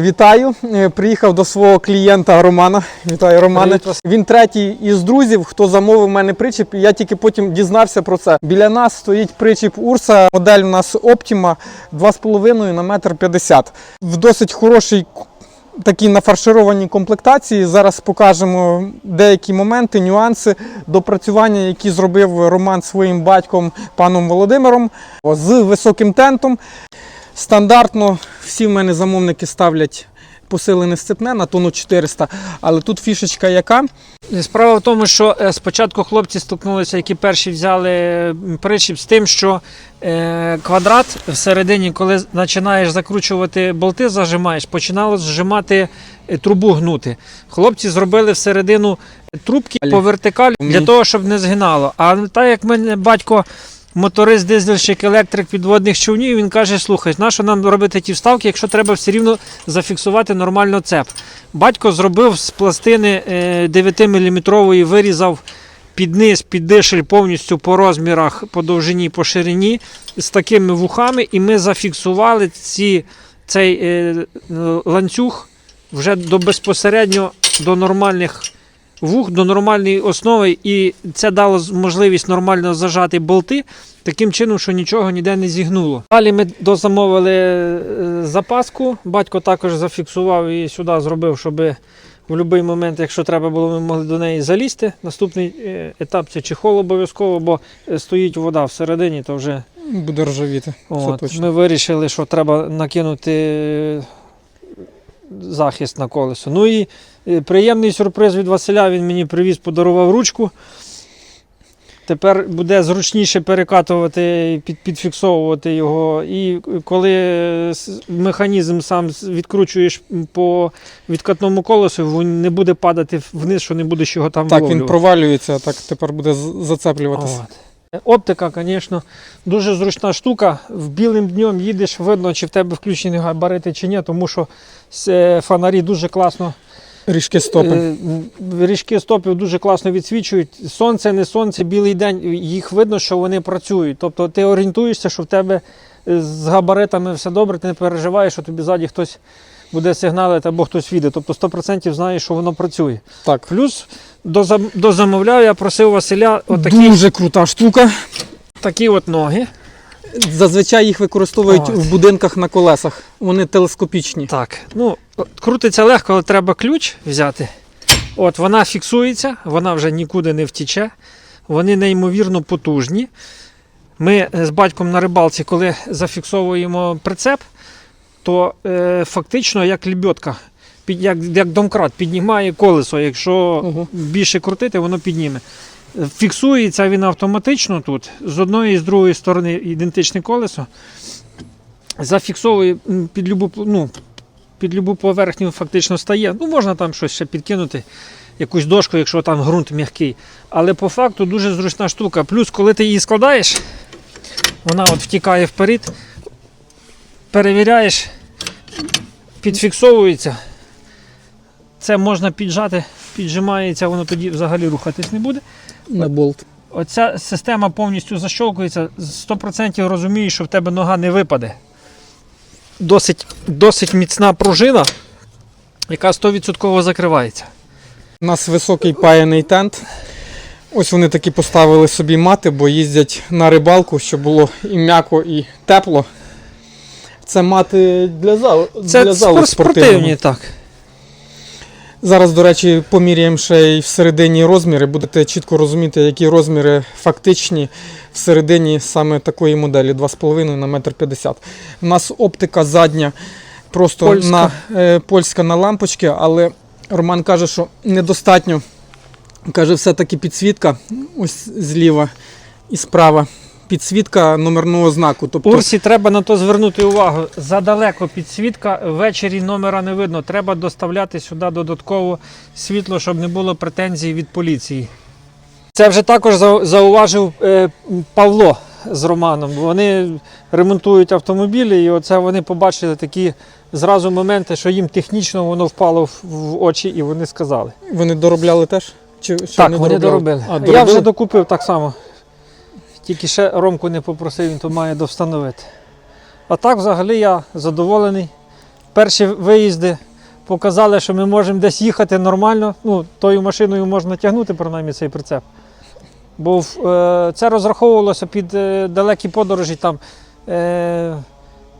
Вітаю. Е, Приїхав до свого клієнта Романа. Вітаю, Романе. Він третій із друзів, хто замовив мене причіп. І я тільки потім дізнався про це. Біля нас стоїть причіп Урса. Модель у нас Optima 2,5 на метр 50. В досить хорошій такій нафаршированій комплектації. Зараз покажемо деякі моменти, нюанси допрацювання, які зробив Роман своїм батьком паном Володимиром з високим тентом. Стандартно всі в мене замовники ставлять посилене сцепне на тонну 400, але тут фішечка яка? Справа в тому, що е, спочатку хлопці стикнулися, які перші взяли причіп з тим, що е, квадрат всередині, коли починаєш закручувати болти, зажимаєш, починало зжимати е, трубу гнути. Хлопці зробили всередину трубки по вертикалі для того, щоб не згинало. А так як мене батько. Моторист, дизельщик, електрик підводних човнів, він каже: слухай, нащо нам робити ті вставки, якщо треба все рівно зафіксувати нормально цеп. Батько зробив з пластини 9-мм, вирізав під низ, під дишель повністю по розмірах, по довжині, по ширині з такими вухами, і ми зафіксували ці, цей е, ланцюг вже до безпосередньо до нормальних вух, до нормальної основи, і це дало можливість нормально зажати болти. Таким чином, що нічого ніде не зігнуло. Далі ми дозамовили е, запаску. Батько також зафіксував і сюди зробив, щоб в будь-який момент, якщо треба було, ми могли до неї залізти. Наступний е, етап це чехол обов'язково, бо е, стоїть вода всередині, то вже Буде ржавіти. От, точно. ми вирішили, що треба накинути захист на колесо. Ну і приємний сюрприз від Василя. Він мені привіз, подарував ручку. Тепер буде зручніше перекатувати, під, підфіксовувати його. І коли е, механізм сам відкручуєш по відкатному колесу, він не буде падати вниз, що не будеш його там Так, він провалюється, так тепер буде зацеплюватися. Оптика, звісно, дуже зручна штука. В білим днем їдеш, видно, чи в тебе включені габарити чи ні, тому що е, фонарі дуже класно, Ріжки стопи. е, ріжки стопів дуже класно відсвічують. Сонце, не сонце, білий день, їх видно, що вони працюють. Тобто ти орієнтуєшся, що в тебе е, з габаритами все добре, ти не переживаєш, що тобі ззаді хтось буде сигналити або хтось віде. Тобто 100% знаєш, що воно працює. Так. Плюс до, зам- я просив Василя отакі, Дуже крута штука. такі от ноги. Зазвичай їх використовують От. в будинках на колесах. Вони телескопічні. Так, ну, крутиться легко, але треба ключ взяти. От вона фіксується, вона вже нікуди не втіче. Вони неймовірно потужні. Ми з батьком на рибалці, коли зафіксовуємо прицеп, то е, фактично як лебедка, під, як, як домкрат, піднімає колесо. Якщо Ого. більше крутити, воно підніме. Фіксується він автоматично тут. З одної і з другої сторони ідентичне колесо. Зафіксовує під любу, ну, під любу поверхню фактично стає. Ну, можна там щось ще підкинути, якусь дошку, якщо там ґрунт м'який. Але по факту дуже зручна штука. Плюс, коли ти її складаєш, вона от втікає вперед, перевіряєш, підфіксовується. Це можна піджати, піджимається, воно тоді взагалі рухатись не буде. На болт. Оця система повністю защолкується, 100% розумієш, що в тебе нога не випаде. Досить, досить міцна пружина, яка 100% закривається. У нас високий паяний тент. Ось вони такі поставили собі мати, бо їздять на рибалку, щоб було і м'яко, і тепло. Це мати для залу, Це для залу спортивні. спортивного. спортивні, так. Зараз, до речі, поміряємо ще й всередині розміри. Будете чітко розуміти, які розміри фактичні всередині саме такої моделі 2,5 на 1,50 м. У нас оптика задня просто Польська. на е, польська на лампочки, але Роман каже, що недостатньо. Каже, все-таки підсвітка ось зліва і справа. Підсвітка номерного знаку. Тобто Урсі треба на то звернути увагу. Задалеко підсвітка, ввечері номера не видно. Треба доставляти сюди додатково світло, щоб не було претензій від поліції. Це вже також зауважив е, Павло з Романом. Вони ремонтують автомобілі, і оце вони побачили такі зразу моменти, що їм технічно воно впало в- в очі, і вони сказали. вони доробляли теж? Чи, так, вони доробили. А, Я вже докупив так само. Тільки ще Ромку не попросив, він то має довстановити. А так, взагалі, я задоволений. перші виїзди показали, що ми можемо десь їхати нормально. Ну, тою машиною можна тягнути, принаймні, цей прицеп. Бо е, це розраховувалося під е, далекі подорожі. Там, е,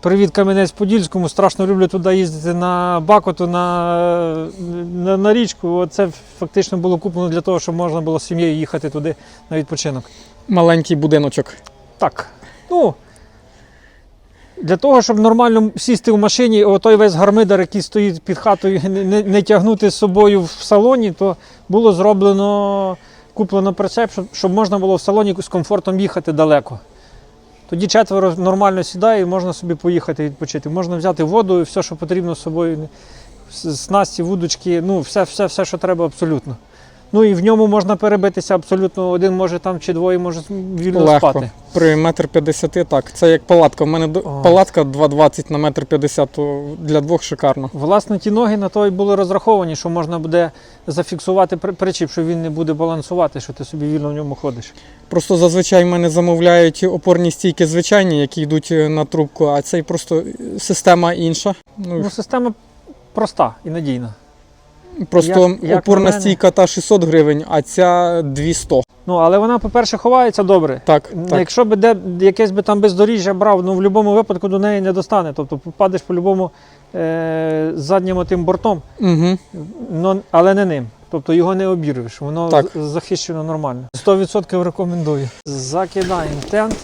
привіт Кам'янець-Подільському, страшно люблю туди їздити на Бакоту, на, на, на річку. Це фактично було куплено для того, щоб можна було з сім'єю їхати туди на відпочинок. Маленький будиночок. Так. Ну, для того, щоб нормально сісти в машині, отой весь гармидар, який стоїть під хатою, не, не, тягнути з собою в салоні, то було зроблено, куплено прицеп, щоб, щоб можна було в салоні з комфортом їхати далеко. Тоді четверо нормально сідає і можна собі поїхати відпочити. Можна взяти воду і все, що потрібно з собою. Снасті, вудочки, ну все, все, все, що треба абсолютно. Ну і в ньому можна перебитися абсолютно. Один може там чи двоє може вільно Легко. спати. При метр п'ятдесяти так. Це як палатка. У мене О. палатка 2,20 на метр п'ятдесят, для двох шикарно. Власне, ті ноги на то й були розраховані, що можна буде зафіксувати при- причіп, що він не буде балансувати, що ти собі вільно в ньому ходиш. Просто зазвичай в мене замовляють опорні стійки звичайні, які йдуть е, на трубку, а цей просто е, система інша. Ну, Ну, система проста і надійна. Просто як- як опорна на мене- стійка та 600 гривень, а ця 200. Ну, але вона, по-перше, ховається добре. Так, так. Якщо би де якесь би там бездоріжжя брав, ну в будь-якому випадку до неї не достане. Тобто попадеш по-любому е- заднім тим бортом, Угу. но, але не ним. Тобто його не обірвеш, воно Так. захищено нормально. 100% рекомендую. Закидаємо тент.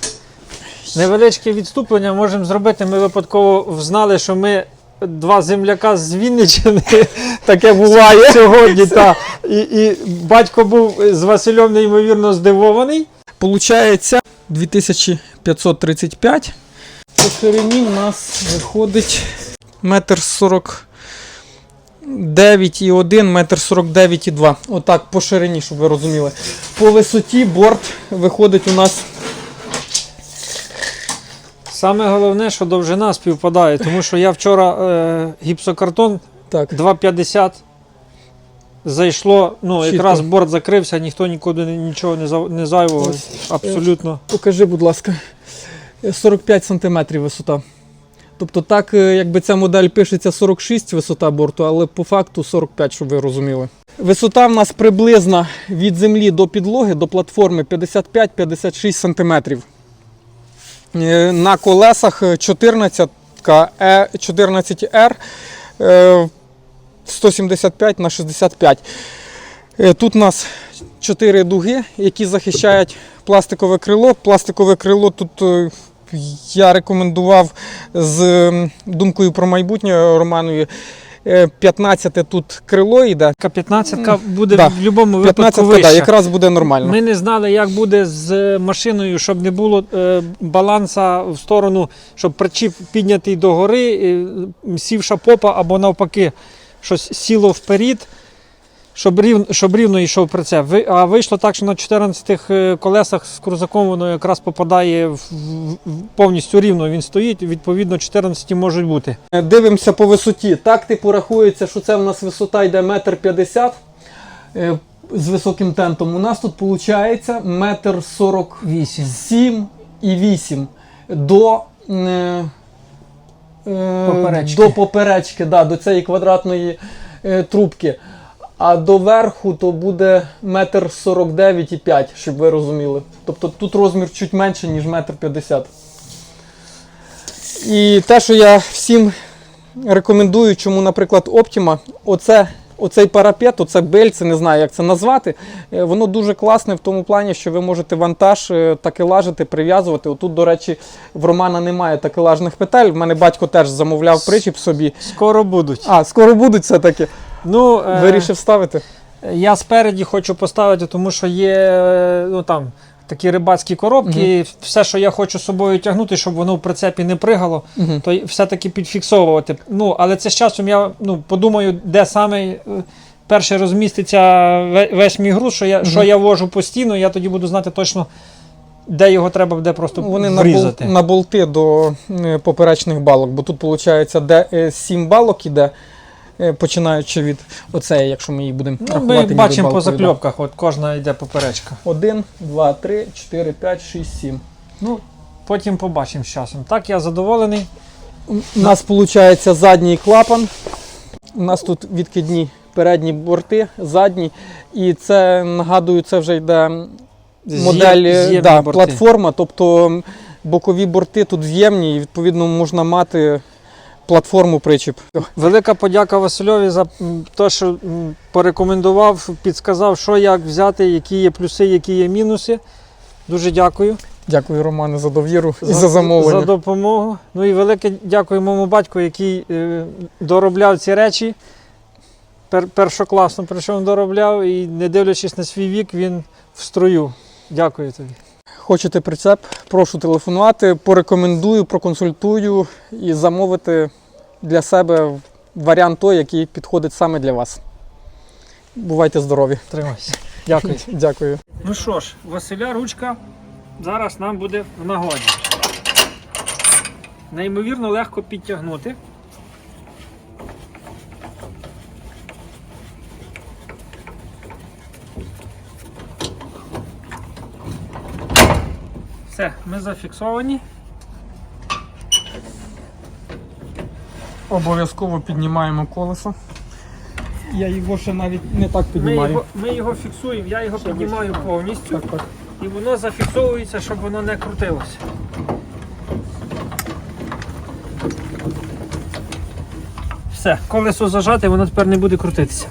Невеличке відступлення можемо зробити. Ми випадково взнали, що ми два земляка з Вінниччини Таке буває. сьогодні. Та. І, і батько був з Василем неймовірно здивований. Получається 2535. По ширині у нас виходить метр 49 і 1, метр 49 і 2. Отак по ширині, щоб ви розуміли. По висоті борт виходить у нас Саме головне, що довжина співпадає, тому що я вчора е, гіпсокартон так. 2,50 зайшло, ну Чітко. якраз борт закрився, ніхто нікуди нічого не, зав- не зайвого. Абсолютно. Покажи, будь ласка. 45 см висота. Тобто так, е, якби ця модель пишеться 46 висота борту, але по факту 45, щоб ви розуміли. Висота в нас приблизно від землі до підлоги, до платформи 55-56 см. Е, На колесах 14 е, 14R е, 175 на 65. Е, Тут у нас 4 дуги, які захищають пластикове крило. Пластикове крило тут е, я рекомендував з думкою про майбутнє Романові. Е, 15 тут крило йде. К-15 буде Да. в будь-якому 15 випадку да, якраз буде нормально. Ми не знали, як буде з машиною, щоб не було е, баланса в сторону, щоб причіп піднятий догори, е, сівша попа або навпаки, щось сіло вперед, щоб рівно, щоб рівно йшов прицеп. Ви- А вийшло так, що на 14 е, колесах з крузаком воно якраз попадає в, повністю рівно. Він стоїть, відповідно, 14 можуть бути. Е, Дивимося по висоті. Так типу рахується, що це в нас висота йде метр п'ятдесят е, з високим тентом. У нас тут виходить метр сорок 8. 7 і 8 до, Поперечки. до поперечки, да, до цієї квадратної е, трубки. А до верху то буде метр 49 і 5, щоб ви розуміли. Тобто тут розмір чуть менше, ніж метр 50. І те, що я всім рекомендую, чому, наприклад, Optima, оце, оцей парапет, оце бельце, не знаю, як це назвати, е, воно дуже класне в тому плані, що ви можете вантаж е, такелажити, прив'язувати. Отут, до речі, в Романа немає такелажних петель. В мене батько теж замовляв причіп собі. Скоро будуть. А, скоро будуть все-таки. Ну, е, Вирішив ставити. Я спереді хочу поставити, тому що є е, ну, там, такі рибацькі коробки. і Все, що я хочу з собою тягнути, щоб воно в прицепі не пригало, Мгм. то все-таки підфіксовувати. Ну, але це з часом я ну, подумаю, де саме е, перше розміститься весь мій груз, що я, що я вожу постійно, я тоді буду знати точно, де його треба буде просто Ну, Вони врізати. на болти до поперечних балок, бо тут виходить, де 7 балок іде, починаючи від оцеї, якщо ми її будемо Ну, рахувати. ми бачимо по да. закльопках, от кожна йде поперечка. 1, 2, 3, 4, 5, 6, 7. Ну, потім побачимо з часом. Так, я задоволений. У нас виходить задній клапан. У нас тут відкидні передні борти, задні. І це нагадую, це вже йде модель да, борти. платформа. Тобто бокові борти тут з'ємні, і відповідно можна мати платформу причіп. Велика подяка Васильові за те, що порекомендував, підсказав, що як взяти, які є плюси, які є мінуси. Дуже дякую Дякую, Романе, за довіру і за замовлення. за допомогу. Ну і велике дякую моєму батьку, який е, доробляв ці речі. Пер, першокласно причому доробляв і не дивлячись на свій вік, він в строю. Дякую тобі. Хочете прицеп, прошу телефонувати, порекомендую, проконсультую і замовити для себе варіант той, який підходить саме для вас. Бувайте здорові. Тримайся. Дякую. Дякую. Ну що ж, Василя ручка зараз нам буде в нагоді. Неймовірно легко підтягнути. Все, ми зафіксовані. Обов'язково піднімаємо колесо. Я його ще навіть не так Ми піднімаю. його, ми його фіксуємо, я його піднімаю вище. повністю. Так, так. І воно зафіксовується, щоб воно не крутилося. Все, колесо зажати, воно тепер не буде крутитися.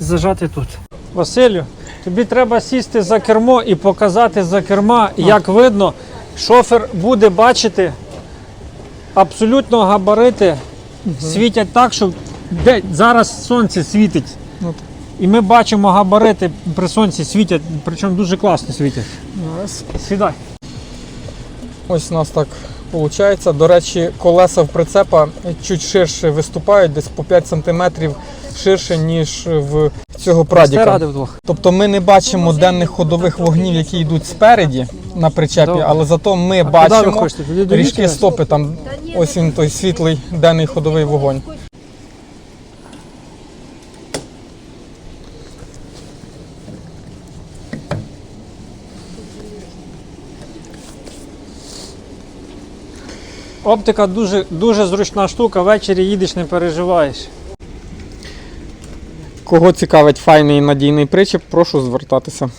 Зажати тут. Василю, тобі треба сісти за кермо і показати за керма, як видно, шофер буде бачити абсолютно габарити світять так, що де зараз сонце світить. Ну, І ми бачимо габарити при сонці світять, причому дуже класно світять. Раз. Сідай. Ось у нас так виходить. До речі, колеса в прицепа чуть ширше виступають, десь по 5 см ширше, ніж в цього прадіка. Тобто ми не бачимо денних ходових вогнів, які йдуть спереді на причепі, але зато ми бачимо? Ріжки стопи. Там ось він той світлий денний ходовий вогонь. Оптика дуже, дуже зручна штука, ввечері їдеш, не переживаєш. Кого цікавить файний і надійний причеп, прошу звертатися.